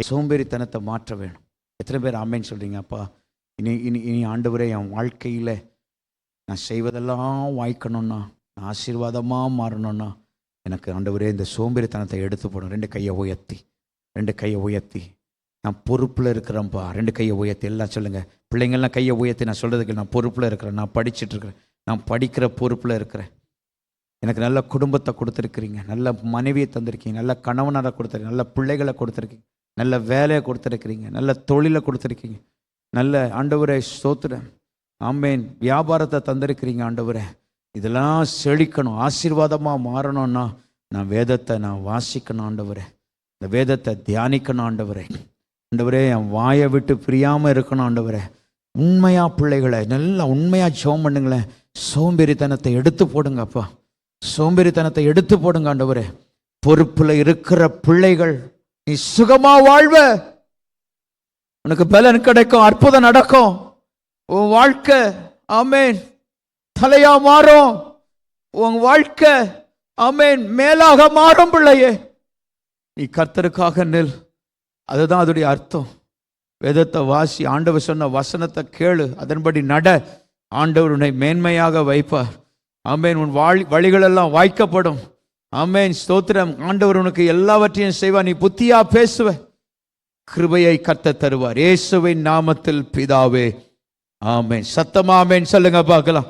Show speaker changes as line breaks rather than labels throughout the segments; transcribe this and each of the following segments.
சோம்பேறித்தனத்தை மாற்ற வேணும். எத்தனை பேர் ஆமைன்னு சொல்கிறீங்க அப்பா இனி இனி இனி ஆண்டவரே என் வாழ்க்கையில் நான் செய்வதெல்லாம் வாய்க்கணும்னா நான் ஆசீர்வாதமாக மாறணும்னா எனக்கு ஆண்டவரே இந்த சோம்பேறித்தனத்தை எடுத்து போடும் ரெண்டு கையை உயர்த்தி ரெண்டு கையை உயர்த்தி. நான் பொறுப்பில் இருக்கிறேன்ப்பா. ரெண்டு கையை உயர்த்தி. எல்லாம் சொல்லுங்கள் பிள்ளைங்கள்லாம் கையை உயர்த்தி நான் சொல்கிறதுக்கு நான் பொறுப்பில் இருக்கிறேன். நான் படிச்சிட்டு இருக்கிறேன். நான் படிக்கிற பொறுப்பில் இருக்கிறேன். எனக்கு நல்ல குடும்பத்தை கொடுத்துருக்குறீங்க. நல்ல மனைவியை தந்திருக்கீங்க. நல்ல கணவனரை கொடுத்துருக்கீங்க. நல்ல பிள்ளைகளை கொடுத்துருக்கீங்க. நல்ல வேலையை கொடுத்துருக்கிறீங்க நல்ல தொழிலை கொடுத்துருக்கீங்க. நல்ல ஆண்டவரை சோத்துறேன் ஆம்பேன் வியாபாரத்தை தந்திருக்கிறீங்க ஆண்டவரே. இதெல்லாம் செழிக்கணும் ஆசீர்வாதமாக மாறணும்னா நான் வேதத்தை நான் வாசிக்கணும் ஆண்டவரே. இந்த வேதத்தை தியானிக்கணும் ஆண்டவரே. ஆண்டவரே என் வாயை விட்டு பிரியாமல் இருக்கணும் ஆண்டவரே. உண்மையாக பிள்ளைகளை நல்லா உண்மையாக ஜோம் பண்ணுங்களேன் சோம்பேறித்தனத்தை எடுத்து போடுங்கப்பா சோம்பேறித்தனத்தை எடுத்து போடுங்க ஆண்டவரே. பொறுப்பில் இருக்கிற பிள்ளைகள் நீ சுகமா வாழ்வ. உனக்கு பலன் கிடைக்கும் அற்புதம் நடக்கும். உன் வாழ்க்கை ஆமேன் தலையா மாறும். உன் வாழ்க்கை ஆமேன் மேலாக மாறும் பிள்ளையே. நீ கர்த்தருக்காக நெல். அதுதான் அதோடைய அர்த்தம். வேதத்தை வாசி ஆண்டவர் சொன்ன வசனத்தை கேளு. அதன்படி நட. ஆண்டவர் உன்னை மேன்மையாக வைப்பார். ஆமேன் உன் வாழி வழிகளெல்லாம் வாய்க்கப்படும். ஆமேன். ஸ்தோத்திரம். ஆண்டவர் உனக்கு எல்லாவற்றையும் செய்வார் நீ புத்தியா பேசுவ. கிருபையை கத்த தருவார். இயேசுவின் நாமத்தில் பிதாவே. ஆமேன். சத்தமாமேன். சொல்லுங்க பார்க்கலாம்.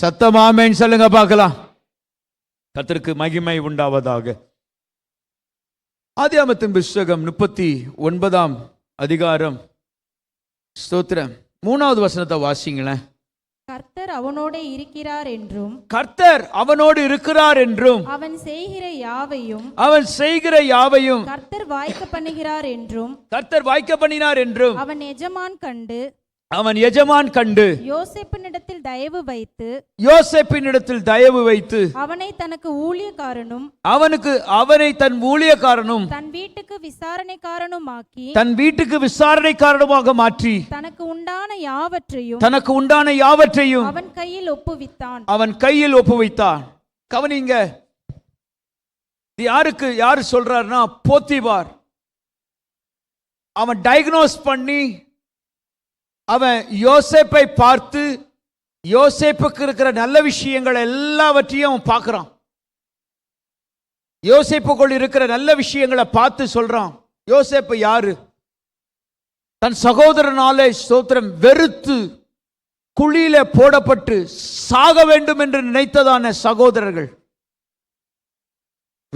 சத்தமாமேன். சொல்லுங்க பார்க்கலாம். கத்திற்கு மகிமை உண்டாவதாக. ஆதியாமத்தின் புஸ்தகம் முப்பத்தி ஒன்பதாம் அதிகாரம். ஸ்தோத்திரம். மூணாவது வசனத்தை வாசிங்களேன்.
கர்த்தர் அவனோட இருக்கிறார் என்றும்
கர்த்தர் அவனோடு இருக்கிறார் என்றும்
அவன் செய்கிற யாவையும்
அவன் செய்கிற யாவையும்
கர்த்தர் வாய்க்க பண்ணுகிறார் என்றும்
கர்த்தர் வாய்க்க பண்ணினார் என்றும்
அவன் எஜமான் கண்டு
அவன் எஜமான் கண்டு
யோசேப்பினிடத்தில் தயவு வைத்து
யோசேப்பினிடத்தில் தயவு வைத்து
அவனை தனக்கு ஊழியக்காரனும்
அவனுக்கு அவனை தன் ஊழியக்காரனும்
தன் வீட்டுக்கு விசாரணைக்காரனுமாக்கி
தன் வீட்டுக்கு விசாரணைக்காரனுமாக மாற்றி
தனக்கு உண்டான யாவற்றையும்
தனக்கு உண்டான யாவற்றையும்
அவன் கையில் ஒப்புவித்தான்.
அவன் கையில் ஒப்புவித்தான். கவனிங்க யாருக்கு யாரு சொல்றாருன்னா போத்திபார். அவன் டயக்னோஸ் பண்ணி அவன் யோசேப்பை பார்த்து யோசேப்புக்கு இருக்கிற நல்ல விஷயங்கள் எல்லாவற்றையும் அவன் பார்க்கறான். யோசேப்புக்குள் இருக்கிற நல்ல விஷயங்களை பார்த்து சொல்றான். யோசேப்பு யாரு? தன் சகோதரனாலே ஸ்தோத்திரம் வெறுத்து குழியில போடப்பட்டு சாக வேண்டும் என்று நினைத்ததான சகோதரர்கள்.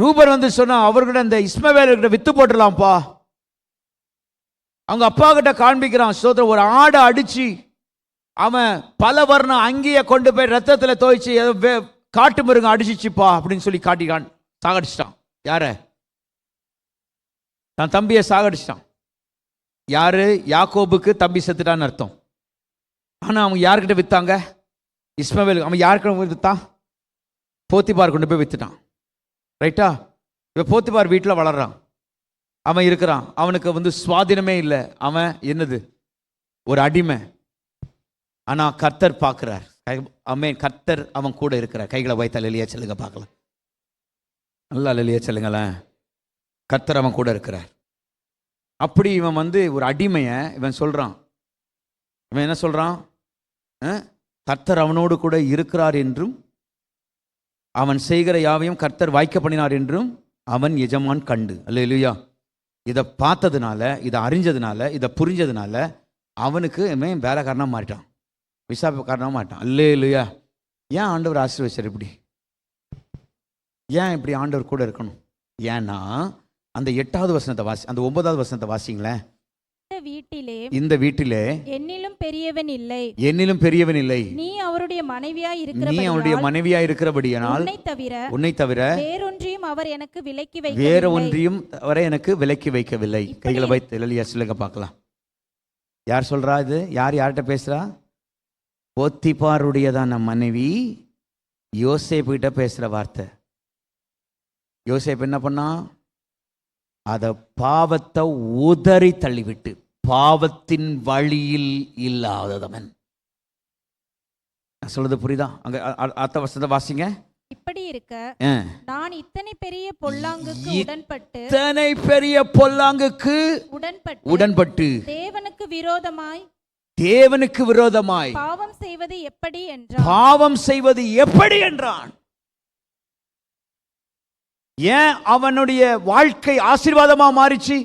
ரூபன் வந்து சொன்னா அவர்கிட்ட இந்த இஸ்மவேலர்கிட்ட வித்து போட்டலாம்ப்பா அவங்க அப்பா கிட்ட காண்பிக்கிறான் ஸ்தோத்திரம் ஒரு ஆடை அடிச்சு அவன் பல வர்ணம் அங்கேயே கொண்டு போய் ரத்தத்தில் துவைச்சு காட்டு மிருகம் அடிச்சிச்சுப்பா அப்படின்னு சொல்லி காட்டிக்கான் சாகடிச்சிட்டான். யார? தன் தம்பியை சாகடிச்சிட்டான். யார்? யாக்கோபுக்கு தம்பி செத்துட்டான்னு அர்த்தம். ஆனால் அவங்க யார்கிட்ட விற்றாங்க இஸ்மவேல் அவன் யாருக்கிட்ட விற்றான் போத்திபார் கொண்டு போய் விற்றுட்டான் ரைட்டா? இப்போ போத்திபார் வீட்டில் வளர்றான். அவன் இருக்கிறான். அவனுக்கு வந்து சுவாதீனமே இல்லை. அவன் என்னது? ஒரு அடிமை. ஆனால் கர்த்தர் பார்க்கிறார். அம்மே கர்த்தர் அவன் கூட இருக்கிறார். கைகளை வைத்தால் லெலியா செல்லுங்க பார்க்கலாம். நல்லா லெலியா சொல்லுங்களேன். கர்த்தர் அவன் கூட இருக்கிறார். அப்படி இவன் வந்து ஒரு அடிமையை இவன் சொல்கிறான் இவன் என்ன சொல்கிறான் கர்த்தர் அவனோடு கூட இருக்கிறார் என்றும் அவன் செய்கிற யாவையும் கர்த்தர் வாய்க்க பண்ணினார் என்றும் அவன் எஜமான் கண்டு. அல்ல இதை பார்த்ததுனால இதை அறிஞ்சதுனால இதை புரிஞ்சதுனால அவனுக்கு இவன் வேலைக்காரனாக மாறிட்டான். விசாபக்காரனாக மாட்டான் அல்லே இல்லையா ஏன் ஆண்டவர் ஆசீர்வச்சார் இப்படி? ஏன் இப்படி ஆண்டவர் கூட இருக்கணும்? ஏன்னா அந்த எட்டாவது வசனத்தை வாசி அந்த ஒன்பதாவது வசனத்தை வாசிங்களேன்.
இந்த வீட்டிலே
இந்த வீட்டிலே
என்னிலும் பெரியவன் இல்லை.
என்னிலும் பெரியவன் இல்லை.
நீ அவருடைய மனைவியாய்
நீ
இருக்கிறபடியால்
அவனுடைய மனைவியா இருக்கிறபடியானால்
உன்னை தவிர
உன்னை தவிர
வேறொன்றையும் அவர் எனக்கு விலக்கி
வேற
வைக்க
ஒன்றையும் வரை எனக்கு விலக்கி வைக்கவில்லை. கைகளை வைத்து எழுதியா சொல்லுங்க பார்க்கலாம். யார் சொல்றா இது? யார் யார்கிட்ட பேசுறா? போத்திபாருடையதான மனைவி யோசேப்பு கிட்ட பேசுற வார்த்தை. யோசேப்பு என்ன பண்ணா? அத பாவத்தை உதறி தள்ளிவிட்டு பாவத்தின் வழியில் இல்லாதவன். சொல்றது புரியுதா? அங்க அடுத்த வசனத்தை வாசிங்க.
இப்படி இருக்க. நான் இத்தனை பெரிய பொல்லாங்குக்கு உடன்பட்டு
இத்தனை பெரிய பொல்லாங்குக்கு
உடன்பட்டு
உடன்பட்டு
தேவனுக்கு விரோதமாய்
தேவனுக்கு விரோதமாய்
பாவம் செய்வது எப்படி என்றார்
பாவம் செய்வது எப்படி என்றான்? ஏன் அவனுடைய வாழ்க்கை ஆசீர்வாதமாக மாறிச்சு?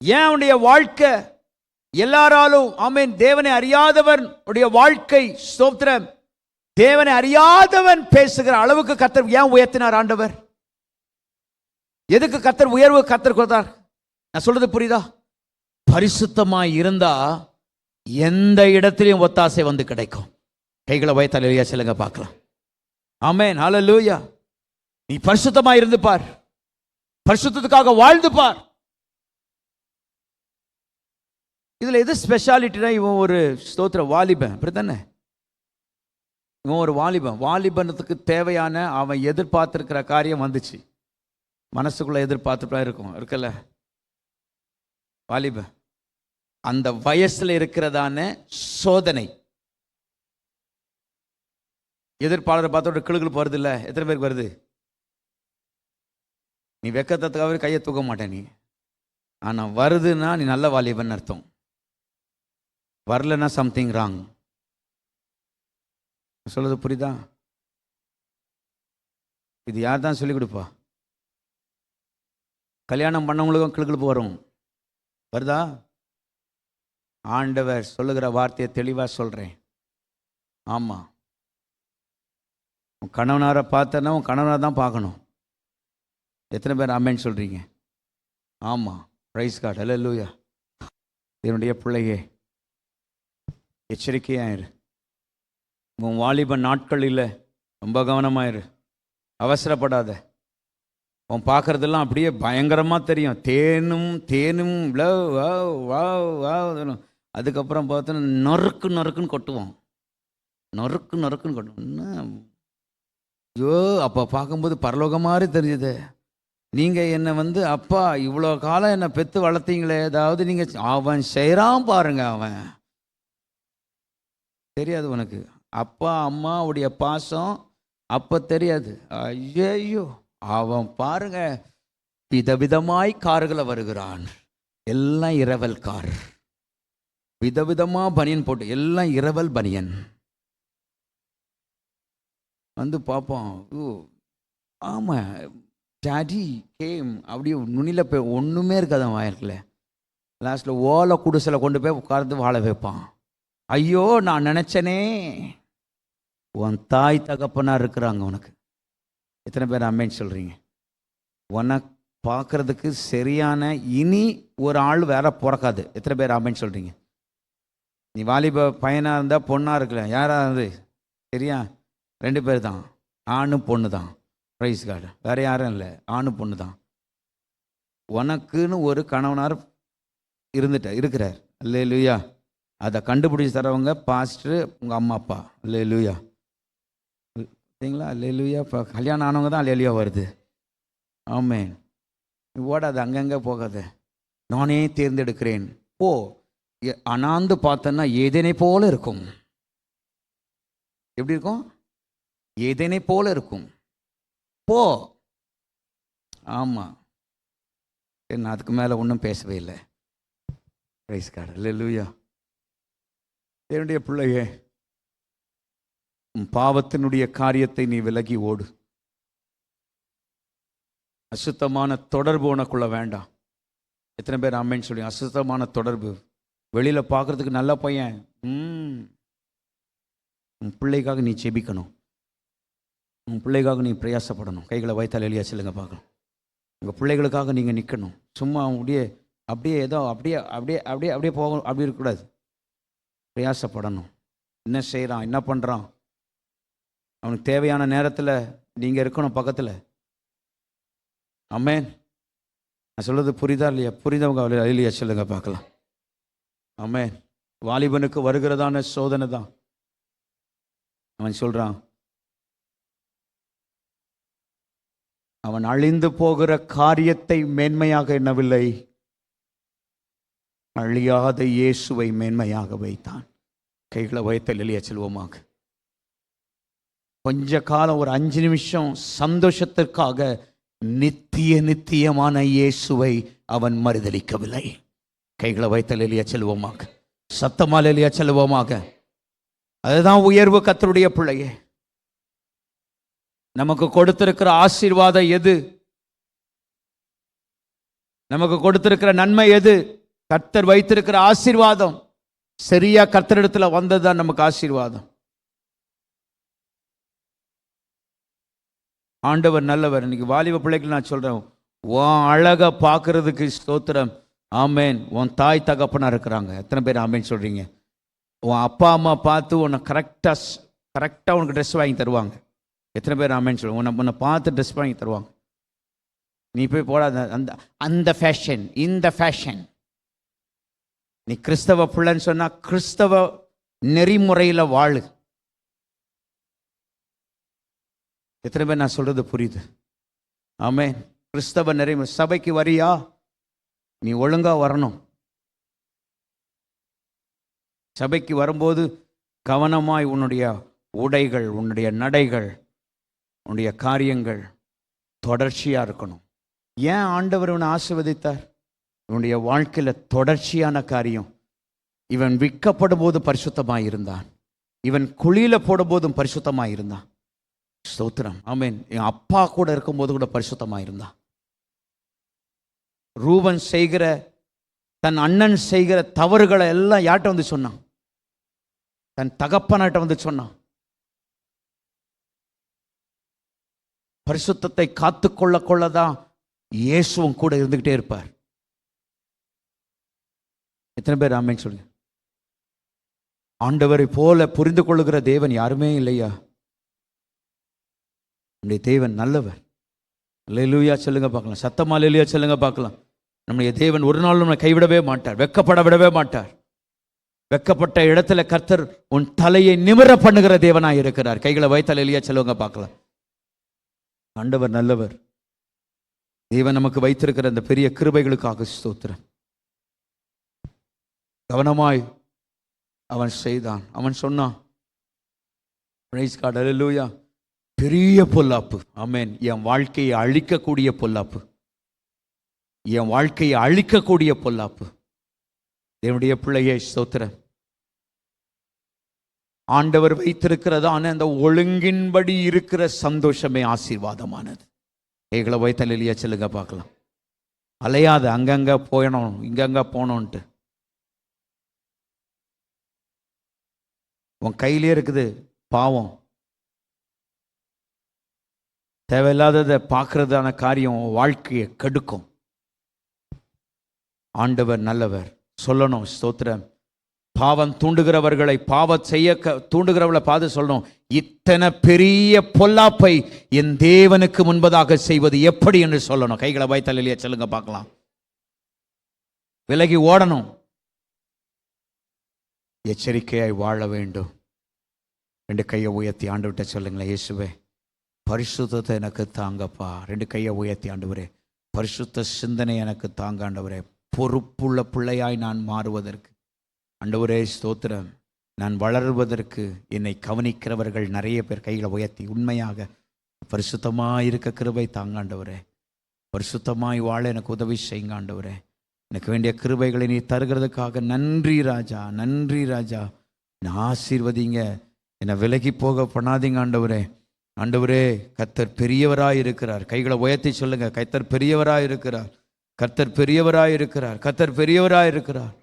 ஏன் அவனுடைய வாழ்க்கை எல்லாராலும் ஆமென் தேவனை அறியாதவன் உடைய வாழ்க்கை ஸ்தோத்திரம் தேவனை அறியாதவன் பேசுகிற அளவுக்கு கத்தர் ஏன் உயர்த்தினார் ஆண்டவர்? எதுக்கு கத்தர் உயர்வு கத்தர் கொடுத்தார்? நான் சொல்றது புரியுதா? பரிசுத்தமாய் இருந்தா எந்த இடத்துலையும் ஒத்தாசை வந்து கிடைக்கும். கைகளை வைத்தாலையா சொல்லுங்க பார்க்கலாம். ஆமென் லூயா நீ பரிசுத்தமாக இருந்து பார். பரிசுத்தத்துக்காக வாழ்ந்து பார். இதில் எது ஸ்பெஷாலிட்டினா இவன் ஒரு ஸ்தோத்திர வாலிபன் அப்படித்தானே? இவன் ஒரு வாலிபன். வாலிபனத்துக்கு தேவையான அவன் எதிர்பார்த்துருக்கிற காரியம் வந்துச்சு. மனசுக்குள்ள எதிர்பார்த்துட்டா இருக்கும் இருக்குல்ல? வாலிபன். அந்த வயசில் இருக்கிறதான சோதனை. எதிர்ப்பாளரை பார்த்தோட கிளுகிழப்பு போகிறது இல்லை எத்தனை பேருக்கு வருது? நீ வெக்கத்தத்துக்காக கையை தூக்க மாட்டே நீ. ஆனால் வருதுன்னா நீ நல்ல வாலிபன் அர்த்தம். வரலன்னா சம்திங் ராங் சொல்லுது புரியுதா? இது யார் தான் சொல்லிக் கொடுப்பா? கல்யாணம் பண்ணவங்களுக்கும் கிளுக்கிழப்பு வரும். வருதா? ஆண்டவர் சொல்லுகிற வார்த்தையை தெளிவாக சொல்கிறேன் ஆமாம் உன் கணவனாரை பார்த்தேன்னா உன் கணவனாக தான் பார்க்கணும். எத்தனை பேர் அம்மேன்னு சொல்கிறீங்க ஆமாம் ப்ரைஸ் கார்டு அல்ல லூயா என்னுடைய பிள்ளையே எச்சரிக்கையாயிரு. உன் வாலிப நாட்கள் இல்லை ரொம்ப கவனமாயிரு. அவசரப்படாத. உன் பார்க்குறதெல்லாம் அப்படியே பயங்கரமாக தெரியும். தேனும் தேனும் love, wow, wow, அதுக்கப்புறம் பார்த்தோன்னா நொறுக்கு நொறுக்குன்னு கொட்டுவோம் நொறுக்கு நொறுக்குன்னு கொட்டுவோம் ஐயோ அப்போ பார்க்கும்போது பரலோக மாதிரி தெரியுது நீங்கள் என்னை வந்து அப்பா இவ்வளோ காலம் என்னை பெற்று வளர்த்தீங்களே. ஏதாவது நீங்கள் அவன் செய்கிறான் பாருங்க அவன். தெரியாது உனக்கு. அப்பா அம்மாவுடைய பாசம் அப்போ தெரியாது. ஐயோ அவன் பாருங்க விதவிதமாய் கார்களை வருகிறான். எல்லாம் இரவல் கார். விதவிதமாக பனியன் போட்டு எல்லாம் இரவல் பனியன். வந்து பார்ப்போம் ஓ ஆமாம் டாடி கேம் அப்படியே நுனியில் போய் ஒன்றுமே இருக்காது அவன் லாஸ்ட்டில் ஓலை குடிசையில் கொண்டு போய் உட்கார்ந்து வாழ வைப்பான். ஐயோ நான் நினச்சனே. உன் தாய் தகப்பனாக இருக்கிறாங்க உனக்கு. எத்தனை பேர் அம்மேன்னு சொல்கிறீங்க உனக்கு பார்க்கறதுக்கு சரியான இனி ஒரு ஆள் வேற பிறக்காது. எத்தனை பேர் அம்மேன்னு சொல்கிறீங்க நீ வாலிப பையனாக இருந்தால் பொண்ணாக இருக்கல யாராக இருந்து? சரியா ரெண்டு பேர் தான். ஆணும் பொண்ணு தான் ப்ரைஸ் கார்டு வேறு யாரும் இல்லை. ஆணு பொண்ணு தான். உனக்குன்னு ஒரு கணவனார் இருந்துட்ட இருக்கிறார். இல்லை லூயா அதை கண்டுபிடிச்சி தரவங்க பாஸ்டர் உங்கள் அம்மா அப்பா. இல்லை லூயா சரிங்களா? அல்லேலூயா. இப்போ கல்யாணம் ஆனவங்க தான் அல்லேலூயா வருது. ஆமேன். ஓடாது அங்கங்கே போகாது. நானே தேர்ந்தெடுக்கிறேன். போ. எ- அனாந்து பார்த்தன்னா ஏதேனை போல இருக்கும். எப்படி இருக்கும்? ஏதேனை போல இருக்கும். போ ஆமாம் சரி நான் அதுக்கு மேலே ஒன்றும் பேசவே இல்லை. ரைஸ் கார்டு இல்லை லூயா என்னுடைய பிள்ளையே பாவத்தினுடைய காரியத்தை நீ விலகி ஓடு. அசுத்தமான தொடர்பு உனக்குள்ள வேண்டாம். எத்தனை பேர் அம்மேன்னு சொல்லி அசுத்தமான தொடர்பு. வெளியில் பார்க்கறதுக்கு நல்ல பையன். ம். உன் பிள்ளைக்காக நீ செபிக்கணும் உன் பிள்ளைக்காக நீ பிரயாசப்படணும். கைகளை வைத்தால் எளியா செல்லுங்க பார்க்கலாம். உங்கள் பிள்ளைகளுக்காக நீங்கள் நிற்கணும் சும்மா அப்படியே அப்படியே ஏதோ அப்படியே அப்படியே அப்படியே அப்படியே போகணும் அப்படி இருக்கக்கூடாது. பிரயாசப்படணும். என்ன செய்கிறான் என்ன பண்ணுறான் அவனுக்கு தேவையான நேரத்தில் நீங்கள் இருக்கணும் பக்கத்தில். அம்மேன் நான் சொல்கிறது புரிதா இல்லையா? புரிந்தவங்க அவளை இல்லையா சொல்லுங்க பார்க்கலாம். அம்மேன் வாலிபனுக்கு வருகிறதான சோதனை தான். அவன் சொல்கிறான் அவன் அழிந்து போகிற காரியத்தை மேன்மையாக எண்ணவில்லை. அழியாத இயேசுவை மேன்மையாக வைத்தான். கைகளை வைத்தல் இல்லையா செல்வமாக. கொஞ்ச காலம் ஒரு அஞ்சு நிமிஷம் சந்தோஷத்திற்காக நித்திய நித்தியமான இயேசுவை அவன் மறுதளிக்கவில்லை கைகளை வைத்தல் எளிய செல்வோமாக. சத்தமால் எளிய செல்வோமாக. அதுதான் உயர்வு கத்தருடைய பிள்ளையே. நமக்கு கொடுத்திருக்கிற ஆசீர்வாதம் எது? நமக்கு கொடுத்திருக்கிற நன்மை எது? கர்த்தர் வைத்திருக்கிற ஆசீர்வாதம். சரியா கர்த்தரிடத்துல வந்ததுதான் நமக்கு ஆசீர்வாதம். ஆண்டவர் நல்லவர். இன்னைக்கு வாலிப பிள்ளைக்கு நான் சொல்றேன் உன் அழகை பார்க்கறதுக்கு ஸ்தோத்திரம். ஆமேன். உன் தாய் தகப்பனா இருக்கிறாங்க. எத்தனை பேர் ஆமேன் சொல்றீங்க? உன் அப்பா அம்மா பார்த்து உன்னை கரெக்டாக கரெக்டாக உனக்கு ட்ரெஸ் வாங்கி தருவாங்க. எத்தனை பேர் ஆமேன்னு சொல்லுவோம் உன்னை உன்னை பார்த்து ட்ரெஸ் பண்ணி தருவாங்க. நீ போய் போடாத. அந்த அந்த ஃபேஷன் இந்த ஃபேஷன் நீ கிறிஸ்தவ பிள்ளைன்னு சொன்னால் கிறிஸ்தவ நெறிமுறையில் வாழு. எத்தனை பேர் நான் சொல்கிறது புரியுது? ஆமே கிறிஸ்தவ நெறிமுறை. சபைக்கு வரியா? நீ ஒழுங்காக வரணும். சபைக்கு வரும்போது கவனமாய் உன்னுடைய உடைகள் உன்னுடைய நடைகள் உன்னுடைய காரியங்கள் தொடர்ச்சியாக இருக்கணும். ஏன் ஆண்டவர் இவனை ஆசிர்வதித்தார்? இவனுடைய வாழ்க்கையில் தொடர்ச்சியான காரியம். இவன் விற்கப்படும் போது பரிசுத்தமாக இருந்தான். இவன் குழியில போடும்போதும் பரிசுத்தமாக இருந்தான். ஸ்தோத்திரம். ஆமீன். என் அப்பா கூட இருக்கும்போது கூட பரிசுத்தமாக இருந்தான். ரூபன் செய்கிற தன் அண்ணன் செய்கிற தவறுகளை எல்லாம் யார்கிட்ட வந்து சொன்னான்? தன் தகப்பனாட்ட வந்து சொன்னான். பரிசுத்தத்தை காத்து கொள்ள கொள்ளதான் இயேசுவும் கூட இருந்துக்கிட்டே இருப்பார். எத்தனை பேர் ஆமைன்னு சொல்லுங்க. ஆண்டவரை போல புரிந்து கொள்ளுகிற தேவன் யாருமே இல்லையா? நம்முடைய தேவன் நல்லவர். லெலுயா சொல்லுங்க பார்க்கலாம். சத்தமா லெலுயா சொல்லுங்க பார்க்கலாம். நம்முடைய தேவன் ஒரு நாள் நம்மளை கைவிடவே மாட்டார் வெக்கப்பட விடவே மாட்டார். வெக்கப்பட்ட இடத்துல கர்த்தர் உன் தலையை நிமிர பண்ணுகிற தேவனாக இருக்கிறார். கைகளை வைத்தால் எளியா சொல்லுங்க பார்க்கலாம். ஆண்டவர் நல்லவர். தேவன் நமக்கு வைத்திருக்கிற அந்த பெரிய கிருபைகளுக்காக ஸ்தோத்திரம். கவனமாய் அவன் செய்தான். அவன் சொன்னான் பிரைஸ் பெரிய பொல்லாப்பு. ஆமென் என் வாழ்க்கையை அழிக்கக்கூடிய பொல்லாப்பு. என் வாழ்க்கையை அழிக்கக்கூடிய பொல்லாப்பு. தேவனுடைய பிள்ளையை ஸ்தோத்திரம். ஆண்டவர் வைத்திருக்கிறதான அந்த ஒழுங்கின்படி இருக்கிற சந்தோஷமே ஆசீர்வாதமானது. எங்களை வைத்தல் சொல்லுங்க பார்க்கலாம். அலையாத அங்கங்கே போயணும் இங்கங்கே போனோன்ட்டு உன் கையிலே இருக்குது பாவம். தேவையில்லாததை பார்க்கறதான காரியம் வாழ்க்கையை கெடுக்கும். ஆண்டவர் நல்லவர். சொல்லணும் ஸ்தோத்திரம். பாவம் தூண்டுகிறவர்களை பாவம் செய்ய தூண்டுகிறவர்களை பார்த்து சொல்லணும். இத்தனை பெரிய பொல்லாப்பை என் தேவனுக்கு முன்பதாக செய்வது எப்படி என்று சொல்லணும். கைகளை வைத்தல் சொல்லுங்க பார்க்கலாம். விலகி ஓடணும். எச்சரிக்கையாய் வாழ வேண்டும். ரெண்டு கையை உயர்த்தி ஆண்டு விட்ட சொல்லுங்களேன் இயேசுவே. பரிசுத்தத்தை எனக்கு தாங்கப்பா. ரெண்டு கையை உயர்த்தி ஆண்டவரே பரிசுத்த சிந்தனை எனக்கு தாங்க ஆண்டவரே பொறுப்புள்ள பிள்ளையாய் நான் மாறுவதற்கு. அண்டவரே ஸ்தோத்திரம். நான் வளருவதற்கு என்னை கவனிக்கிறவர்கள் நிறைய பேர் கைகளை உயர்த்தி உண்மையாக பரிசுத்தமாக இருக்க கிருபை தாங்காண்டவரே பரிசுத்தமாய் வாழ எனக்கு உதவி செய்யுங்காண்டவரே எனக்கு வேண்டிய கிருபைகளை நீ தருகிறதுக்காக நன்றி ராஜா நன்றி ராஜா. என்னை ஆசீர்வதிங்க. என்னை விலகி போக பண்ணாதீங்க ஆண்டவரே. ஆண்டவரே கர்த்தர் பெரியவராக இருக்கிறார். கைகளை உயர்த்தி சொல்லுங்கள் கர்த்தர் பெரியவராக இருக்கிறார். கர்த்தர் பெரியவராக இருக்கிறார். கர்த்தர் பெரியவராக இருக்கிறார்.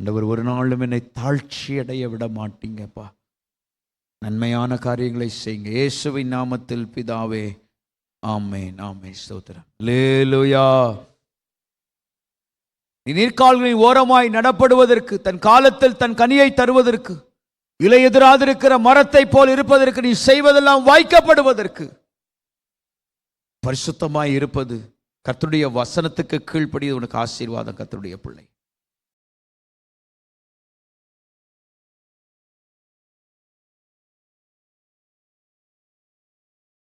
ஆண்டவர் ஒரு நாளும் என்னை தாழ்ச்சி அடைய விட மாட்டீங்கப்பா. நன்மையான காரியங்களை செய்யுங்க. இயேசுவின் நாமத்தில் பிதாவே ஆமே நாமே ஸ்தோத்திரம். லேலுயா நீர்கால்களின் ஓரமாய் நடப்படுவதற்கு தன் காலத்தில் தன் கனியை தருவதற்கு இலை எதிராதிருக்கிற மரத்தை போல் இருப்பதற்கு நீ செய்வதெல்லாம் வாய்க்கப்படுவதற்கு. பரிசுத்தமாய் இருப்பது கர்த்தருடைய வசனத்துக்கு கீழ்ப்படி உனக்கு ஆசீர்வாதம் கர்த்தருடைய பிள்ளை.